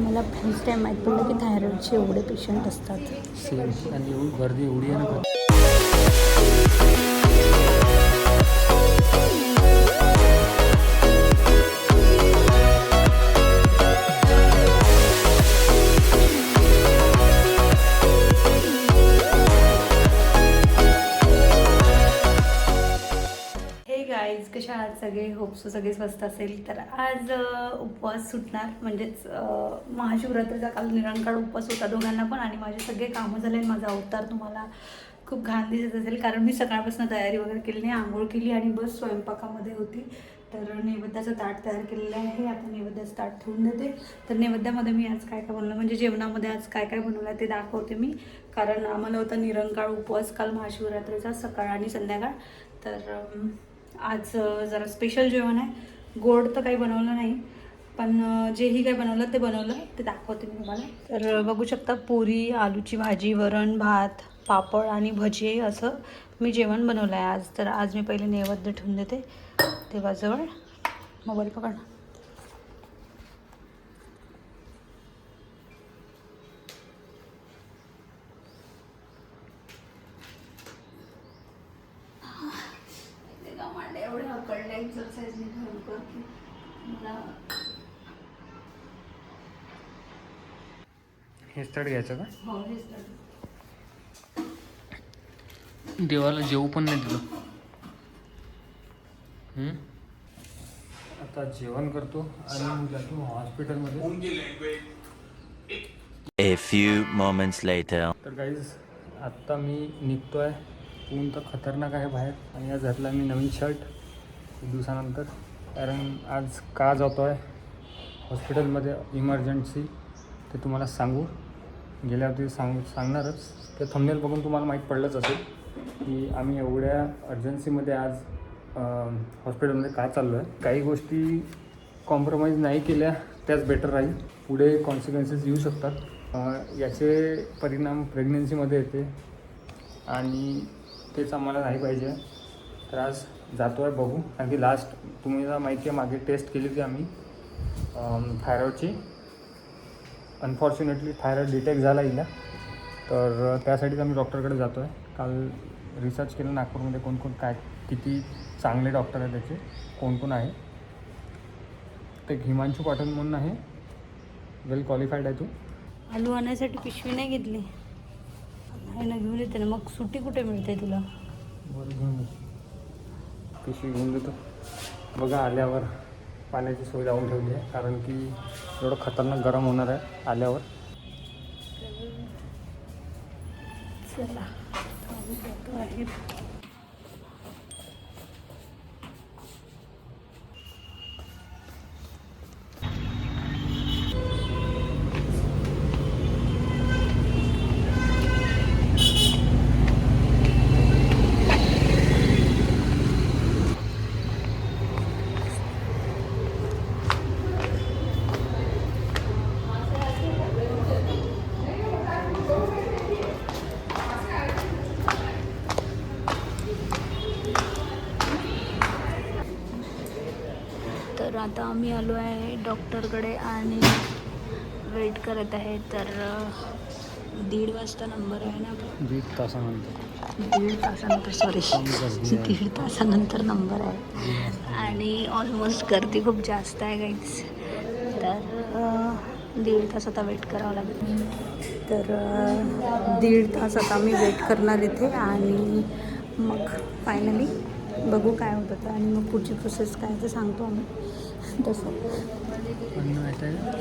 मला first time माहीत पडलं की थायरॉईडचे एवढे पेशंट असतात. सेम आणि एवढी गर्दी एवढी आहे ना. गाईज कशा आहात? सगळे होप्स सगळे स्वस्त असेल तर आज उपवास सुटणार. म्हणजेच महाशिवरात्रीचा काल निरंकाळ उपवास होता दोघांना पण आणि माझे सगळे कामं झाले आणि माझा अवतार तुम्हाला खूप घाण दिसत असेल. कारण मी सकाळपासून तयारी वगैरे केली नाही आंघोळ केली आणि बस स्वयंपाकामध्ये होती. तर नैवेद्याचं ताट तयार केलेलं आहे. आता नैवेद्याचं ताट ठेवून देते. तर नैवेद्यामध्ये मी आज काय काय बनवलं? म्हणजे जेवणामध्ये आज काय काय बनवलं ते दाखवते मी. कारण आम्हाला होता निरंकाळ उपवास काल महाशिवरात्रीचा सकाळ आणि संध्याकाळ. तर आज जरा स्पेशल जेवण आहे. गोड तर काही बनवलं नाही पण जेही काही बनवलं ते बनवलं ते दाखवते मी तुम्हाला. तर बघू शकता पुरी आलूची भाजी वरण भात पापड आणि भजी असं मी जेवण बनवलं आहे आज. तर आज मी पहिले नैवेद्य ठेवून देते. देवाजवळ मोबाईल पकड एवढे हकडले एक्सरसाइज मी खरोखर की मला हे स्टार्ट घ्यायचं का? हो. देवाला जेवू पण नाही दिलं? आता जेवण करतो आणि जातो हॉस्पिटलमध्ये A few moments later. तर काहीच आत्ता मी निघतोय. ऊन तर खतरनाक आहे बाहेर. आणि आज घातला मी नवीन शर्ट खूप दिवसानंतर. कारण आज का जातो आहे हॉस्पिटलमध्ये इमर्जन्सी ते तुम्हाला सांगू. गेल्यावरती सांग सांगणारच. ते थंबनेल बघून तुम्हाला माहीत पडलंच असेल की आम्ही एवढ्या अर्जन्सीमध्ये आज हॉस्पिटलमध्ये का चाललो आहे काही गोष्टी कॉम्प्रोमाइज नाही केल्या त्याच बेटर राहील. पुढे कॉन्सिक्वेन्सेस येऊ शकतात. याचे परिणाम प्रेग्नन्सीमध्ये येते. आणि तेच आम्हाला नाही पाहिजे. तर आज जातो आहे बघू. कारण की लास्ट तुम्ही माहिती आहे मागे टेस्ट केली होती आम्ही थायरॉईडची अनफॉर्च्युनेटली थायरॉईड डिटेक्ट झाला हिला तर त्यासाठीच आम्ही डॉक्टरकडे जातो आहे काल रिसर्च केलं नागपूरमध्ये कोण कोण काय किती चांगले डॉक्टर आहेत त्याचे कोण कोण आहे. ते हिमांशू पाटील म्हणून आहे. वेल क्वालिफाईड आहे तू. आलू आणण्यासाठी पिशवी नाही घेतली. नाही ना घेऊन येते ना. मग सुट्टी कुठे मिळते तुला? बरं घेऊन. पिशवी घेऊन देतो. बघा आल्यावर. पाण्याची सोय लावून ठेवली आहे कारण की एवढं खतरनाक गरम होणार आहे आल्यावर. चला तर आता आम्ही आलो आहे डॉक्टरकडे आणि वेट करत आहे. तर दीड वाजता नंबर आहे ना. दीड तासानंतर. दीड तासानंतर सॉरी. दीड तासानंतर नंबर आहे. आणि ऑलमोस्ट गर्दी खूप जास्त आहे काहीच तर दीड तास आता वेट करावं लागेल. तर दीड तास आता मी वेट करणार इथे आणि मग फायनली बघू काय होतं ते आणि मग पुढची प्रोसेस काय ते सांगतो आम्ही. तसं.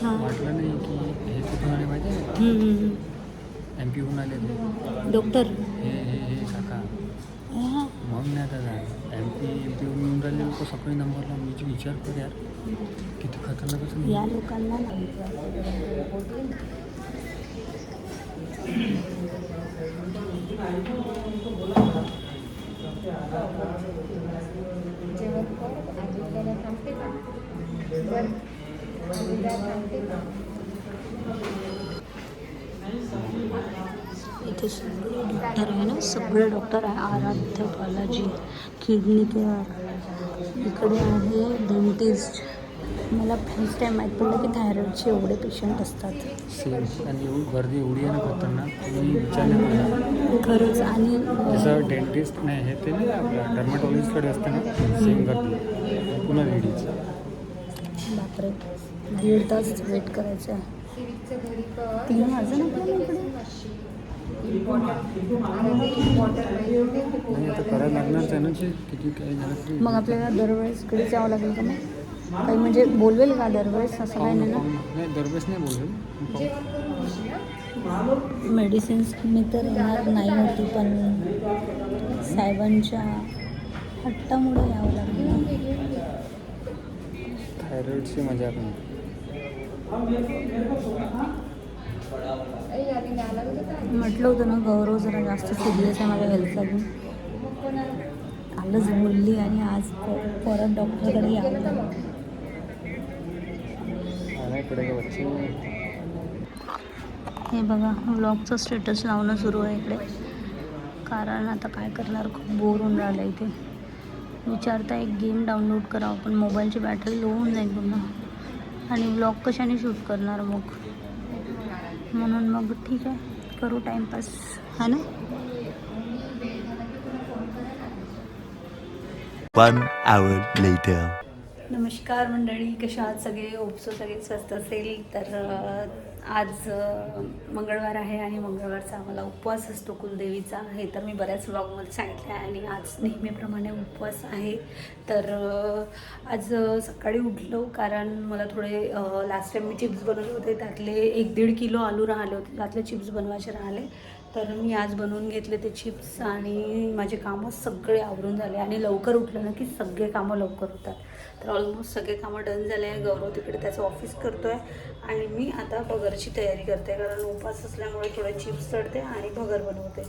हां. वाटलं नाही की हे कुठून आले माहिती. एम पीहून आले ते. डॉक्टर हे हे हे काका. हां. मग नाही आता एम पी एम पीहून येऊन राहिले लोक सकाळी नंबरला मी विचार कर यार. किती खतरनाक असेल या लोकांना इथे सगळे डॉक्टर आहे ना? सगळे डॉक्टर आहे. आराध्य बालाजी किडनी केअर इकडे आहे डेंटिस्ट मला फर्स्ट टाईम माहीत पडलं की थायरॉईडचे एवढे पेशंट असतात. सेम आणि एवढी गर्दी एवढी आहे ना खतरनाक तुम्ही विचार नाही करा खरंच. आणि जसं डेंटिस्ट नाही हे ते नाही डर्माटॉलॉजिस्टकडे असतं ना सेम गर्दी. पुन्हा लेडीज बापरे. दीड तास वेट करायचं. आहे तीन वाजून आपल्याला इकडे? नाही आता करायला लागणारच आहे ना जे किती काही झालं तरी. मग आपल्याला दरवेळेस इकडे जावं लागेल का मग? काही म्हणजे बोलवेल का दरवेळेस असं काही नाही ना? नाही दरवेळेस नाही बोलवेल. मेडिसिन्स मी तर येणार नाही होती पण साहेबांच्या हट्टामुळे यावं लागलं. थायरॉईडची मजा नाही म्हटलं होतं ना गौरव जरा जास्त सिरियस आहे माझ्या घेऊन कालच बोलली आणि आज परत डॉक्टरकडे यावं लागलं. बच्चे हे बघा व्लॉगचं स्टेटस लावणं सुरू आहे इकडे. कारण आता काय करणार खूप बोर होऊन राहिलं इथे. विचारता एक गेम डाउनलोड करावं पण मोबाईलची बॅटरी लो होऊन जाईल पुन्हा आणि व्लॉग कशाने शूट करणार मग? म्हणून मग ठीक आहे करू टाईमपास हा ना? One hour later. नमस्कार मंडळी कशा आहात सगळे? ओपसो सगळे स्वस्त असेल. तर आज मंगळवार आहे आणि मंगळवारचा आम्हाला उपवास असतो कुलदेवीचा. हे तर मी बऱ्याच व्लॉगमध्ये सांगितलं आहे आणि आज नेहमीप्रमाणे उपवास आहे. तर आज सकाळी उठलो कारण मला थोडे लास्ट टाईम मी चिप्स बनवले होते. त्यातले एक दीड किलो आलू राहिले होते. त्यातले चिप्स बनवायचे राहिले. तर मी आज बनवून घेतले ते चिप्स आणि माझे कामं सगळे आवरून झाले. आणि लवकर उठलं ना की सगळे कामं लवकर होतात. तर ऑलमोस्ट सगळे कामं डन झाले आहे गौरव तिकडे त्याचं ऑफिस करतो आहे आणि मी आता भगरची तयारी करते. कारण उपास असल्यामुळे थोडे चिप्स चढते आणि भगर बनवते.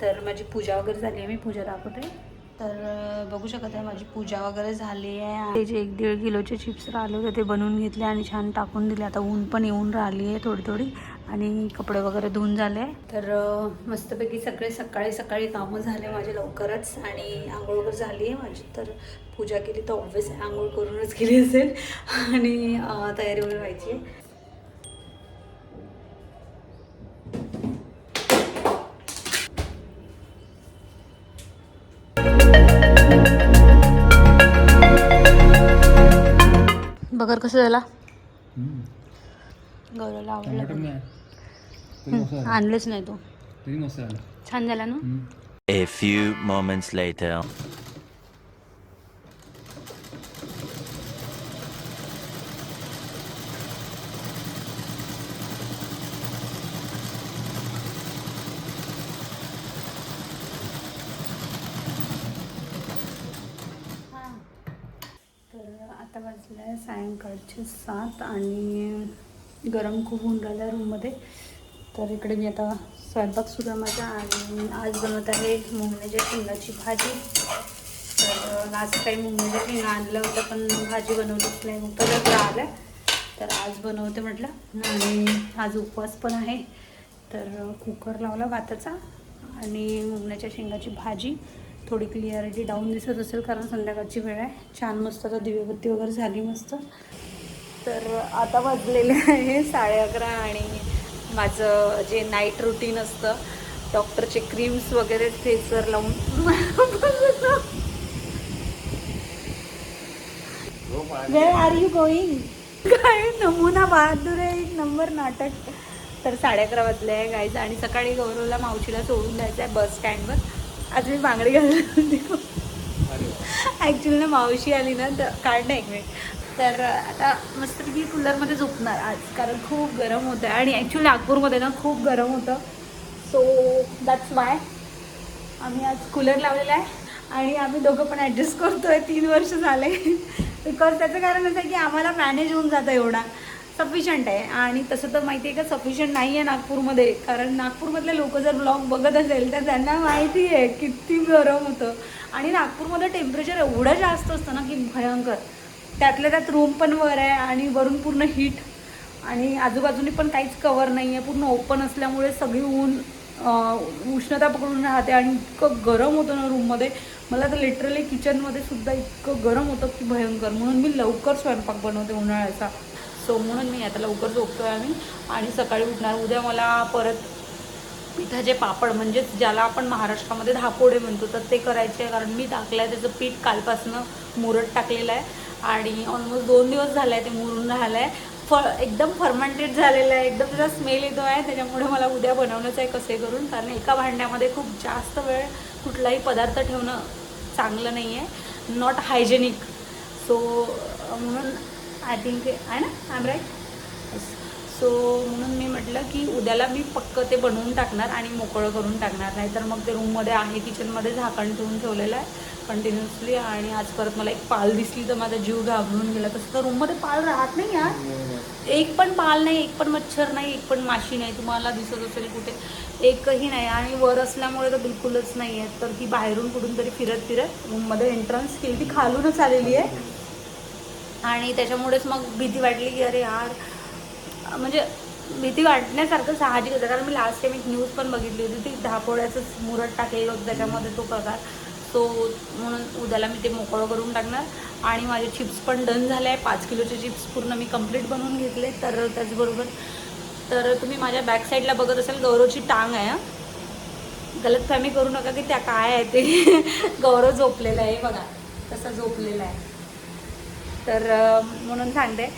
तर माझी पूजा वगैरे झाली आहे. मी पूजा दाखवते. तर बघू शकत आहे माझी पूजा वगैरे झाली आहे. ते जे एक दीड किलोचे चिप्स राहिले होते ते बनवून घेतले आणि छान टाकून दिले. आता ऊन पण येऊन राहिली आहे थोडी थोडी. आणि कपडे वगैरे धुवून झाले तर मस्तपैकी सगळे सकाळी सकाळी कामं झाले माझे लवकरच. आणि आंघोळ वगैरे झाली आहे माझी. तर पूजा केली तर ऑब्व्हियस आंघोळ करूनच केली असेल. आणि तयारी वगैरे व्हायची बगर कसं झाला? गौरवला आवडला. हं. आणलेच नाही तो. छान झाला ना. A few moments later. तर आता वाजलं आहे सायंकाळचे सात आणि गरम खूप होऊन राहिलं आहे रूममध्ये. तर इकडे मी आता स्वयंपाक सुरू आहे माझा आणि आज बनवत आहे मुंगण्याच्या शेंगाची भाजी. तर लास्ट टाईम मुंगण्याच्या शेंगा आणलं होतं पण भाजी बनवलीच नाही. मग परत आलं तर आज बनवते म्हटलं. आणि आज उपवास पण आहे. तर कुकर लावला भाताचा आणि मुंगण्याच्या शेंगाची भाजी. थोडी क्लिअरिटी डाऊन दिसत असेल कारण संध्याकाळची वेळ आहे. छान मस्त आता दिवेबत्ती वगैरे झाली मस्त. तर आता वाजलेले आहे साडे अकरा आणि माझं जे नाईट रुटीन असतं डॉक्टरचे क्रीम्स वगैरे फेसवर लावून वेर आर यू गोईंग काय नमुना बहादूर आहे एक नंबर नाटक. तर साडे अकरा वाजले आहे गायचं आणि सकाळी गौरवला मावशीला सोडून द्यायचं आहे बस स्टँडवर आज मी बांगडी घालून होती. ॲक्च्युली ना मावशी आली ना तर काढ नाही एक मिनिट. तर आता मस्तपैकी कूलरमध्ये झोपणार आज कारण खूप गरम होतं आहे आणि ॲक्च्युली नागपूरमध्ये ना खूप गरम होतं. सो दॅट्स वाय आम्ही आज कूलर लावलेला आहे. आणि आम्ही दोघं पण ॲडजस्ट करतो आहे तीन वर्ष झाले. बिकॉज त्याचं कारण असं आहे की आम्हाला मॅनेज होऊन जातं एवढा. सफिशंट आहे. आणि तसं तर माहिती आहे का सफिशियंट नाही आहे नागपूरमध्ये. कारण नागपूरमधले लोक जर ब्लॉग बघत असेल तर त्यांना माहिती आहे किती गरम होतं. आणि नागपूरमध्ये टेम्परेचर एवढं जास्त असतं ना की भयंकर. त्यातल्या त्यात रूम पण वर आहे आणि वरून पूर्ण हीट आणि आजूबाजूनी पण काहीच कवर नाही आहे पूर्ण ओपन असल्यामुळे सगळी ऊन उष्णता पकडून राहते. आणि इतकं गरम होतं ना रूममध्ये मला तर लिटरली किचनमध्ये सुद्धा इतकं गरम होतं की भयंकर. म्हणून मी लवकर स्वयंपाक बनवते उन्हाळ्याचा. सो म्हणून मी आता लवकर झोपतो आहे आम्ही आणि सकाळी उठणार. उद्या मला परत पिठाचे पापड म्हणजेच ज्याला आपण महाराष्ट्रामध्ये धापोडे म्हणतो तर ते करायचे आहे. कारण मी टाकलं आहे त्याचं पीठ कालपासनं मुरत टाकलेलं आहे आणि ऑलमोस्ट दोन दिवस झाले आहे ते मुरून राहिलं आहे फ एकदम फर्मेंटेड झालेलं आहे. एकदम त्याचा स्मेल येतो आहे. त्याच्यामुळे मला उद्या बनवणंच आहे कसे करून. कारण एका भांड्यामध्ये खूप जास्त वेळ कुठलाही पदार्थ ठेवणं चांगलं नाही आहे नॉट हायजेनिक सो म्हणून आय थिंक आहे ना? आय राईट सो म्हणून मी म्हटलं की उद्याला मी पक्क ते बनवून टाकणार आणि मोकळं करून टाकणार. नाहीतर मग ते रूममध्ये आहे किचनमध्ये झाकण ठेवून ठेवलेलं आहे कंटिन्युअसली आणि आज परत मला एक पाल दिसली तर माझा जीव घाबरून गेला. तसं तर रूममध्ये पाल राहत नाही यार. एक पण पाल नाही एक पण मच्छर नाही एक पण माशी नाही. तुम्हाला दिसत असेल कुठे. एकही नाही. आणि वर असल्यामुळे तर बिलकुलच नाही आहे तर ती बाहेरून कुठून तरी फिरत फिरत रूममध्ये एंट्रन्स केली. ती खालूनच आलेली आहे. आणि त्याच्यामुळेच मग भीती वाटली की अरे यार म्हणजे भीती वाटण्यासारखं साहजिक होतं. कारण मी लास्ट टाइम एक न्यूज पण बघितली होती ती धापोड्याचंच मुरट टाकलेलं होतं त्याच्यामध्ये तो प्रकार सो म्हणून उद्याला मी ते मोकळं करून टाकणार. आणि माझे चिप्स पण डन झाले आहे. पाच किलोचे चिप्स पूर्ण मी कंप्लीट बनवून घेतले. तर त्याचबरोबर तर तुम्ही माझ्या बॅक साईडला बघत असाल गौरवची टांग आहे हां. गलतफहमी करू नका की त्या काय आहे ते. गौरव झोपलेला आहे बघा. तसा झोपलेला आहे. तर म्हणून सांगते.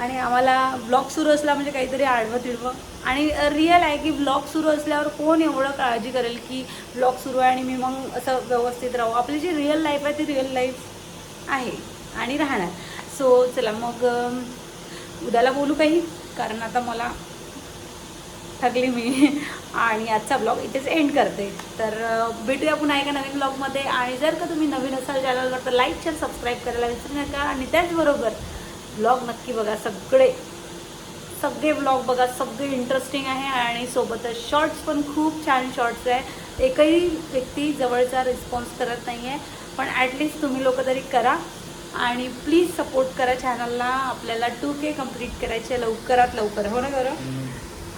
आणि आम्हाला ब्लॉग सुरू असला म्हणजे काहीतरी आडवं तिडवं आणि रिअल आहे की ब्लॉग सुरू असल्यावर कोण एवढं काळजी करेल की ब्लॉग सुरू आहे आणि मी मग असं व्यवस्थित राहू? आपली जी रिअल लाईफ आहे ती रिअल लाईफ आहे आणि राहणार. सो चला मग उद्याला बोलू काही? कारण आता मला थकली मी. आणि आजचा ब्लॉग इथेच एंड करते. तर भेटूया पुन्हा एका नवीन ब्लॉगमध्ये आणि जर का तुम्ही नवीन असाल चॅनलवर तर लाईक शेअर सबस्क्राईब करायला विसरू नका. आणि त्याचबरोबर ब्लॉग नक्की बघा सगळे. सगळे ब्लॉग बघा सगळे इंटरेस्टिंग आहे. आणि सोबतच शॉर्ट्स पण खूप छान शॉर्ट्स आहे. एकही व्यक्ती जवळचा रिस्पॉन्स करत नाही आहे पण ॲटलिस्ट तुम्ही लोक तरी करा. आणि प्लीज सपोर्ट करा चॅनलला आपल्याला टू के कंप्लीट करायचे लवकरात लवकर. हो ना बरं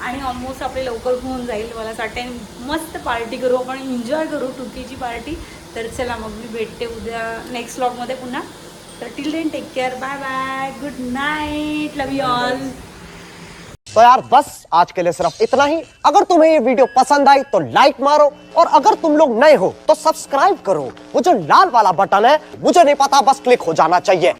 आणि ऑलमोस्ट आपले लवकर होऊन जाईल. मला असं वाटतं मस्त पार्टी करू आपण एन्जॉय करू टुकीची पार्टी तर चला मग मी भेटते उद्या नेक्स्ट व्लॉगमध्ये पुन्हा. तर till then take care bye bye good night love you all तो यार बस आज के लिए सिर्फ इतना ही. अगर तुम्हें ये वीडियो पसंद आई तो लाइक मारो. और अगर तुम लोग नए हो तो सब्सक्राइब करो. वो जो लाल वाला बटन है. मुझे नहीं पता बस क्लिक हो जाना चाहिए.